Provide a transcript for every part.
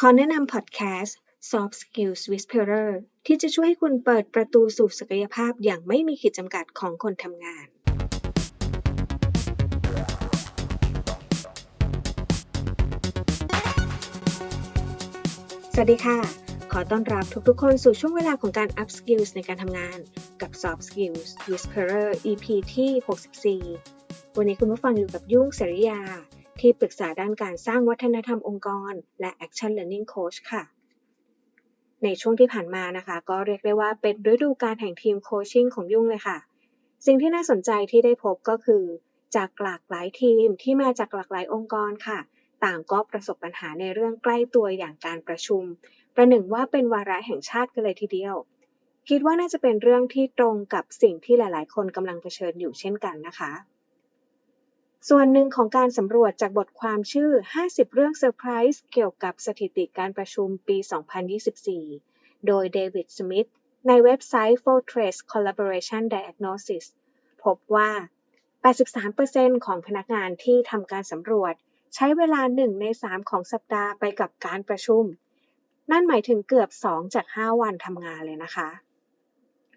ขอแนะนำพอดแคสต์ Soft Skills Whisperer ที่จะช่วยให้คุณเปิดประตูสู่ศักยภาพอย่างไม่มีขีดจำกัดของคนทำงาน สวัสดีค่ะ ขอต้อนรับทุกๆ คนสู่ช่วงเวลาของการ Up Skills ในการทำงานกับ Soft Skills Whisperer EP ที่ 64 วันนี้คุณผู้ฟังอยู่กับยุ่งเสริยา ที่ปรึกษาด้านการสร้างวัฒนธรรมองค์กร และ Action Learning Coach ค่ะ ในช่วงที่ผ่านมานะคะ ก็เรียกได้ว่าเป็นฤดูการแห่งทีมโคชชิ่งของยุ่งเลยค่ะ สิ่งที่น่าสนใจที่ได้พบก็คือ จากหลากหลายทีมที่มาจากหลากหลายองค์กรค่ะ ต่างก็ประสบปัญหาในเรื่องใกล้ตัวอย่างการประชุม ประหนึ่งว่าเป็นวาระแห่งชาติกันเลยทีเดียว คิดว่าน่าจะเป็นเรื่องที่ตรงกับสิ่งที่หลาย ๆ คนกำลังเผชิญอยู่เช่นกันนะคะ ส่วนหนึ่งของการสำรวจจากบทความชื่อ 50 เรื่องเซอร์ไพรส์เกี่ยวกับสถิติการประชุมปี 2024 โดยเดวิด สมิธ ในเว็บไซต์ Fortress Collaboration Diagnosis พบว่า 83%ของพนักงานที่ทำการสำรวจ ใช้เวลา 1 ใน 3 ของสัปดาห์ไปกับการประชุม นั่นหมายถึงเกือบ 2 จาก 5 วันทำงานเลยนะคะ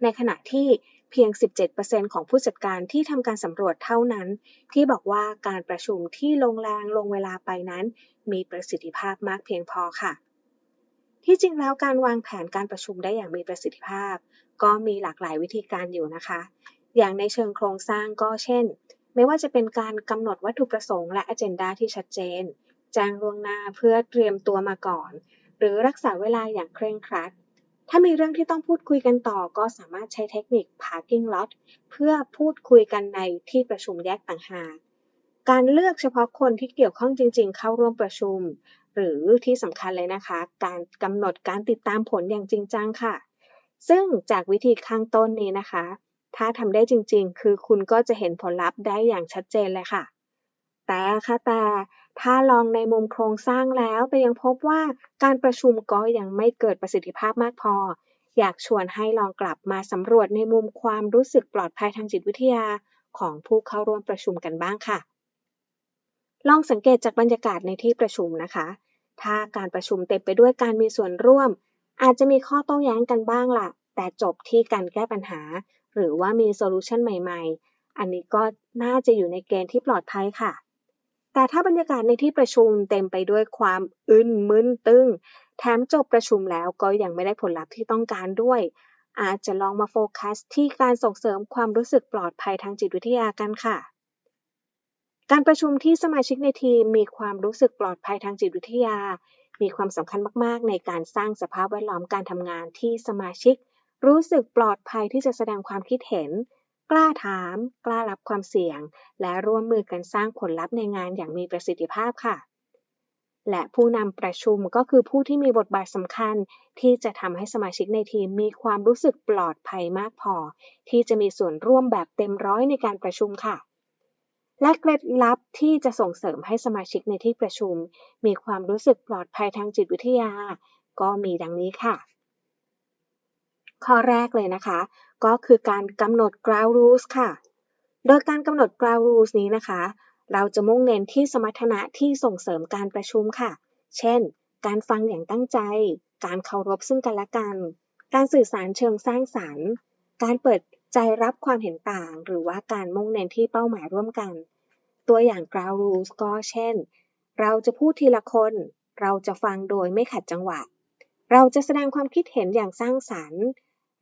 ในขณะที่ เพียง 17%ของผู้จัดการที่ทำการสำรวจเท่านั้น ที่บอกว่าการประชุมที่ลงแรงลงเวลาไปนั้น มีประสิทธิภาพมากเพียงพอค่ะ ที่จริงแล้วการวางแผนการประชุมได้อย่างมีประสิทธิภาพ ก็มีหลากหลายวิธีการอยู่นะคะ อย่างในเชิงโครงสร้างก็เช่น ไม่ว่าจะเป็นการกำหนดวัตถุประสงค์และอเจนดาที่ชัดเจนแจ้งล่วงหน้าเพื่อเตรียมตัวมาก่อน หรือรักษาเวลาอย่างเคร่งครัด ถ้ามีเรื่องที่ต้องพูดคุยกันต่อก็สามารถใช้เทคนิค parking lot เพื่อพูดคุยกันในที่ประชุมแยกต่างหาก การเลือกเฉพาะคนที่เกี่ยวข้องจริง ๆ เข้าร่วมประชุม หรือที่สำคัญเลยนะคะ การกำหนดการติดตามผลอย่างจริงจังค่ะ ซึ่งจากวิธีข้างต้นนี้นะคะ ถ้าทำได้จริง ๆ คือคุณก็จะเห็นผลลัพธ์ได้อย่างชัดเจนเลยค่ะ แต่ค่ะแต่ ถ้าลองในมุมโครงสร้างแล้วแต่ยังพบว่าการประชุมก็ยังไม่เกิดประสิทธิภาพมากพอ อยากชวนให้ลองกลับมาสำรวจในมุมความรู้สึกปลอดภัยทางจิตวิทยาของผู้เข้าร่วมประชุมกันบ้างค่ะ ลองสังเกตจากบรรยากาศในที่ประชุมนะคะ ถ้าการประชุมเต็มไปด้วยการมีส่วนร่วม อาจจะมีข้อโต้แย้งกันบ้างล่ะ แต่จบที่การแก้ปัญหา หรือว่ามีโซลูชันใหม่ ๆ อันนี้ก็น่าจะอยู่ในเกณฑ์ที่ปลอดภัยค่ะ แต่ถ้าบรรยากาศในที่ประชุมเต็มไปด้วยความอึนมึนตึง แถมจบประชุมแล้วก็ยังไม่ได้ผลลัพธ์ที่ต้องการด้วย อาจจะลองมาโฟกัสที่การส่งเสริมความรู้สึกปลอดภัยทางจิตวิทยากันค่ะ การประชุมที่สมาชิกในทีมมีความรู้สึกปลอดภัยทางจิตวิทยา มีความสำคัญมากๆ ในการสร้างสภาพแวดล้อมการทำงานที่สมาชิก รู้สึกปลอดภัยที่จะแสดงความคิดเห็น กล้าถาม กล้ารับความเสี่ยง และร่วมมือกันสร้างผลลัพธ์ในงานอย่างมีประสิทธิภาพค่ะ และผู้นำประชุมก็คือผู้ที่มีบทบาทสำคัญ ที่จะทำให้สมาชิกในทีมมีความรู้สึกปลอดภัยมากพอ ที่จะมีส่วนร่วมแบบเต็มร้อยในการประชุมค่ะ และเคล็ดลับที่จะส่งเสริมให้สมาชิกในที่ประชุม มีความรู้สึกปลอดภัยทางจิตวิทยา ก็มีดังนี้ค่ะ ข้อแรกเลยนะคะ ก็คือการกำหนด ground rules ค่ะ โดยการกำหนด ground rules นี้นะคะ เราจะมุ่งเน้นที่สมรรถนะที่ส่งเสริมการประชุมค่ะ เช่น การฟังอย่างตั้งใจ การเคารพซึ่งกันและกัน การสื่อสารเชิงสร้างสรรค์ การเปิดใจรับความเห็นต่าง หรือว่าการมุ่งเน้นที่เป้าหมายร่วมกัน ตัวอย่าง ground rules ก็เช่น เราจะพูดทีละคน เราจะฟังโดยไม่ขัดจังหวะ เราจะแสดงความคิดเห็นอย่างสร้างสรรค์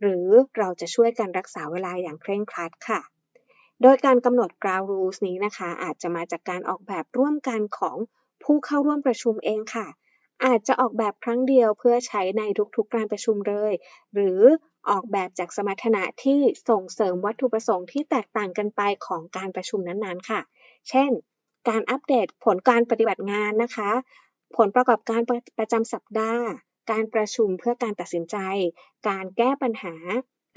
หรือเราจะช่วยกันรักษาเวลาอย่างเคร่งครัดค่ะ โดยการกำหนด ground rules นี้นะคะ อาจจะมาจากการออกแบบร่วมกันของผู้เข้าร่วมประชุมเองค่ะ อาจจะออกแบบครั้งเดียวเพื่อใช้ในทุกๆการประชุมเลย หรือออกแบบจากสมรรถนะที่ส่งเสริมวัตถุประสงค์ที่แตกต่างกันไปของการประชุมนั้นๆค่ะ เช่น การอัปเดตผลการปฏิบัติงานนะคะ ผลประกอบการประจำสัปดาห์ การประชุมเพื่อการตัดสินใจ การแก้ปัญหา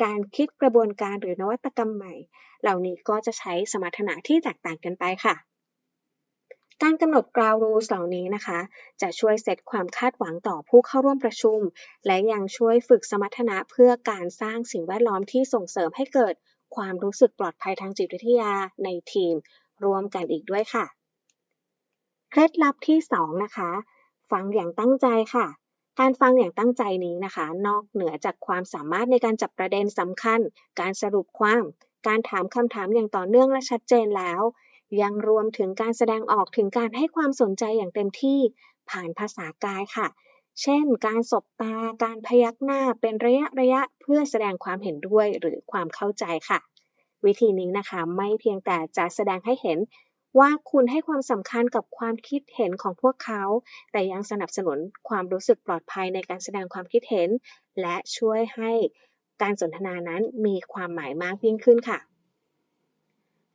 การคิดกระบวนการหรือนวัตกรรมใหม่ เหล่านี้ก็จะใช้สมรรถนะที่แตกต่างกันไปค่ะ การกำหนด ground rules เหล่านี้นะคะ จะช่วยเซตความคาดหวังต่อผู้เข้าร่วมประชุม และยังช่วยฝึกสมรรถนะเพื่อการสร้างสิ่งแวดล้อมที่ส่งเสริมให้เกิดความรู้สึกปลอดภัยทางจิตวิทยาในทีมรวมกันอีกด้วยค่ะ เคล็ดลับที่ 2 นะคะ ฟังอย่างตั้งใจค่ะ การฟังอย่างตั้งใจนี้นะคะ นอกเหนือจากความสามารถในการจับประเด็นสำคัญ การสรุปความ การถามคำถามอย่างต่อเนื่องและชัดเจนแล้ว ยังรวมถึงการแสดงออกถึงการให้ความสนใจอย่างเต็มที่ผ่านภาษากายค่ะ เช่น การสบตา การพยักหน้าเป็นระยะระยะเพื่อแสดงความเห็นด้วยหรือความเข้าใจค่ะ วิธีนี้นะคะไม่เพียงแต่จะแสดงให้เห็น ว่าคุณให้ความสำคัญกับความคิดเห็นของพวกเขา แต่ยังสนับสนุนความรู้สึกปลอดภัยในการแสดงความคิดเห็น และช่วยให้การสนทนานั้นมีความหมายมากยิ่งขึ้นค่ะ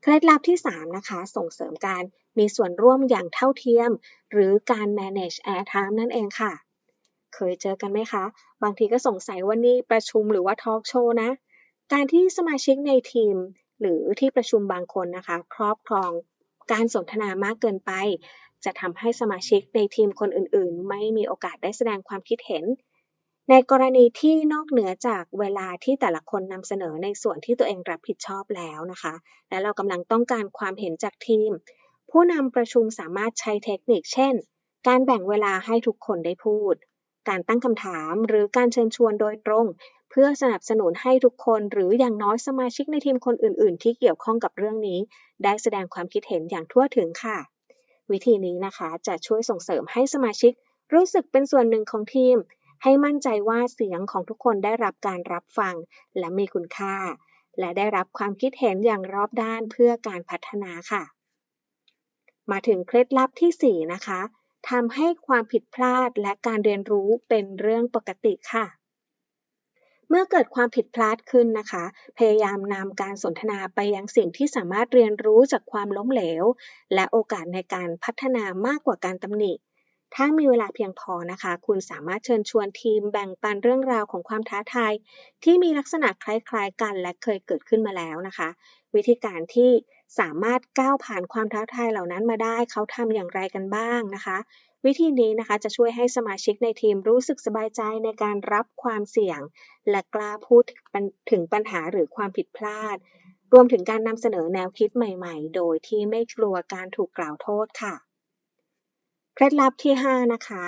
เคล็ดลับที่ 3 นะคะ ส่งเสริมการมีส่วนร่วมอย่างเท่าเทียม หรือการ manage airtime นั่นเองค่ะ เคยเจอกันไหมคะ บางทีก็สงสัยว่านี่ประชุมหรือว่าทอล์กโชว์นะ การที่สมาชิกในทีม หรือที่ประชุมบางคนนะคะ ครอบครอง การสนทนามากเกินไป จะทำให้สมาชิกในทีมคนอื่นๆ ไม่มีโอกาสได้แสดงความคิดเห็น ในกรณีที่นอกเหนือจากเวลาที่แต่ละคนนำเสนอในส่วนที่ตัวเองรับผิดชอบแล้วนะคะ และเรากำลังต้องการความเห็นจากทีม ผู้นำประชุมสามารถใช้เทคนิค เช่น การแบ่งเวลาให้ทุกคนได้พูด การตั้งคำถามหรือการเชิญชวนโดยตรง พื่อสนับสนุนให้ทุกคนหรืออย่างน้อยสมาชิกในทีมคนอื่น ๆ ที่เกี่ยวข้องกับเรื่องนี้ ได้แสดงความคิดเห็นอย่างทั่วถึงค่ะ วิธีนี้นะคะจะช่วยส่งเสริมให้สมาชิก รู้สึกเป็นส่วนหนึ่งของทีม ให้มั่นใจว่าเสียงของทุกคนได้รับการรับฟัง และมีคุณค่า และได้รับความคิดเห็นอย่างรอบด้านเพื่อการพัฒนาค่ะ มาถึงเคล็ดลับที่ 4 นะคะทำให้ความผิดพลาดและการเรียนรู้เป็นเรื่องปกติค่ะ เมื่อเกิดความผิดพลาดขึ้นนะคะ พยายามนำการสนทนาไปยังสิ่งที่สามารถเรียนรู้จากความล้มเหลว และโอกาสในการพัฒนามากกว่าการตำหนิ ถ้ามีเวลาเพียงพอนะคะ คุณสามารถเชิญชวนทีมแบ่งปันเรื่องราวของความท้าทายที่มีลักษณะคล้ายๆ กันและเคยเกิดขึ้นมาแล้วนะคะ วิธีการที่สามารถก้าวผ่านความท้าทายเหล่านั้นมาได้ เขาทำอย่างไรกันบ้างนะคะ วิธีนี้นะคะจะช่วยให้สมาชิกในทีมรู้สึกสบายใจในการรับความเสี่ยง และกล้าพูดถึงปัญหาหรือความผิดพลาด รวมถึงการนำเสนอแนวคิดใหม่ๆ โดยที่ไม่กลัวการถูกกล่าวโทษค่ะเคล็ดลับที่ 5 นะคะ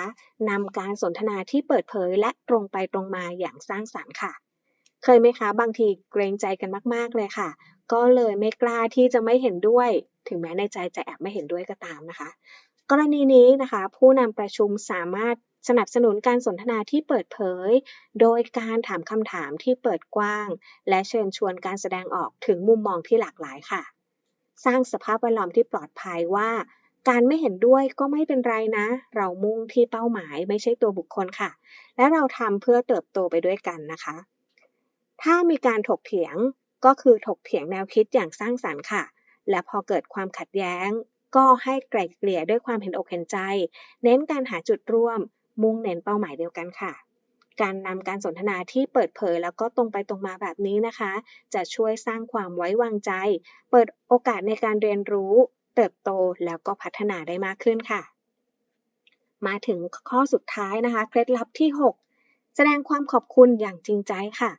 นำการสนทนาที่เปิดเผยและตรงไปตรงมาอย่างสร้างสรรค์ค่ะ เคยไหมคะ บางทีเกรงใจกันมาก ๆ เลยค่ะ ก็เลยไม่กล้าที่จะไม่เห็นด้วย ถึงแม้ในใจจะแอบไม่เห็นด้วยก็ตามนะคะ กรณีนี้นะคะ ผู้นำประชุมสามารถสนับสนุนการสนทนาที่เปิดเผย โดยการถามคำถามที่เปิดกว้าง และเชิญชวนการแสดงออกถึงมุมมองที่หลากหลายค่ะ สร้างสภาพแวดล้อมที่ปลอดภัยว่า การไม่เห็นด้วยก็ไม่เป็นไรนะ เรามุ่งที่เป้าหมายไม่ใช่ตัวบุคคลค่ะ และเราทำเพื่อเติบโตไปด้วยกันนะคะ ถ้ามีการถกเถียงก็คือถกเถียงแนวคิดอย่างสร้างสรรค์ค่ะ และพอเกิดความขัดแย้ง ก็ให้ไกล่เกลี่ยด้วยความเห็นอกเห็นใจ เน้นการหาจุดร่วม มุ่งเน้นเป้าหมายเดียวกันค่ะ การนำการสนทนาที่เปิดเผยแล้วก็ตรงไปตรงมาแบบนี้นะคะ จะช่วยสร้างความไว้วางใจ เปิดโอกาสในการเรียนรู้ เติบโตแล้วก็พัฒนาได้มากขึ้นค่ะ มาถึงข้อสุดท้ายนะคะ เคล็ดลับที่ 6 แสดงความขอบคุณอย่างจริงใจค่ะ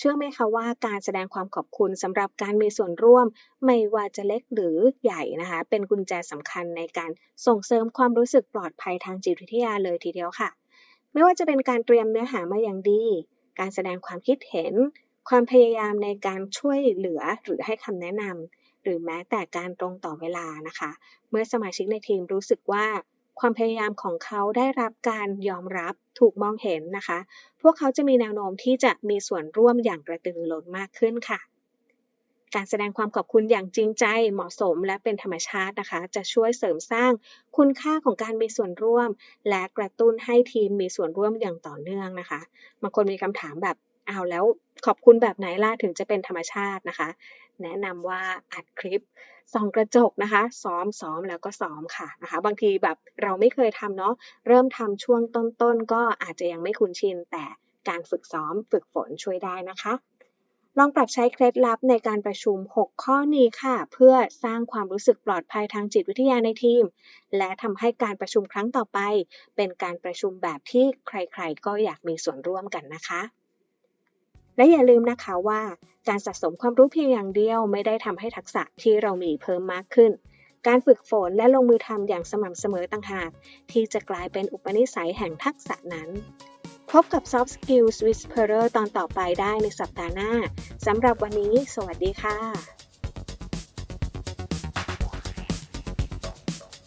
เชื่อไหมคะว่าการแสดงความขอบคุณสำหรับการมีส่วนร่วม ไม่ว่าจะเล็กหรือใหญ่นะคะ เป็นกุญแจสำคัญในการส่งเสริมความรู้สึกปลอดภัยทางจิตวิทยาเลยทีเดียวค่ะ ไม่ว่าจะเป็นการเตรียมเนื้อหามาอย่างดี การแสดงความคิดเห็น ความพยายามในการช่วยเหลือหรือให้คำแนะนำหรือแม้แต่การตรงต่อเวลานะคะ เมื่อสมาชิกในทีมรู้สึกว่า ความพยายามของเขาได้รับการยอมรับถูกมองเห็นนะคะ พวกเขาจะมีแนวโน้มที่จะมีส่วนร่วมอย่างกระตือรือร้นมากขึ้นค่ะ การแสดงความขอบคุณอย่างจริงใจเหมาะสมและเป็นธรรมชาตินะคะ จะช่วยเสริมสร้างคุณค่าของการมีส่วนร่วม และกระตุ้นให้ทีมมีส่วนร่วมอย่างต่อเนื่องนะคะบางคนมีคำถามแบบ เอาแล้วขอบคุณแบบไหนล่ะถึงจะเป็นธรรมชาตินะคะ แนะนำว่าอัดคลิปส่องกระจกนะคะ ซ้อมซ้อมแล้วก็ซ้อมค่ะนะคะ บางทีแบบเราไม่เคยทำเนาะเริ่มทำช่วงต้นๆ ก็อาจจะยังไม่คุ้นชิน แต่การฝึกซ้อมฝึกฝนช่วยได้นะคะลองปรับใช้เคล็ดลับในการประชุม 6 ข้อนี้ค่ะ เพื่อสร้างความรู้สึกปลอดภัยทางจิตวิทยาในทีม และทำให้การประชุมครั้งต่อไป เป็นการประชุมแบบที่ใครๆ ก็อยากมีส่วนร่วมกันนะคะ และอย่าลืมนะคะว่าการสะสมความรู้เพียงอย่างเดียวไม่ได้ทำให้ทักษะที่เรามีเพิ่มมากขึ้น การฝึกฝนและลงมือทำอย่างสม่ำเสมอต่างหาก ที่จะกลายเป็นอุปนิสัยแห่งทักษะนั้นพบกับ Soft Skills Whisperer ตอนต่อไปได้ในสัปดาห์หน้า สำหรับวันนี้ สวัสดีค่ะ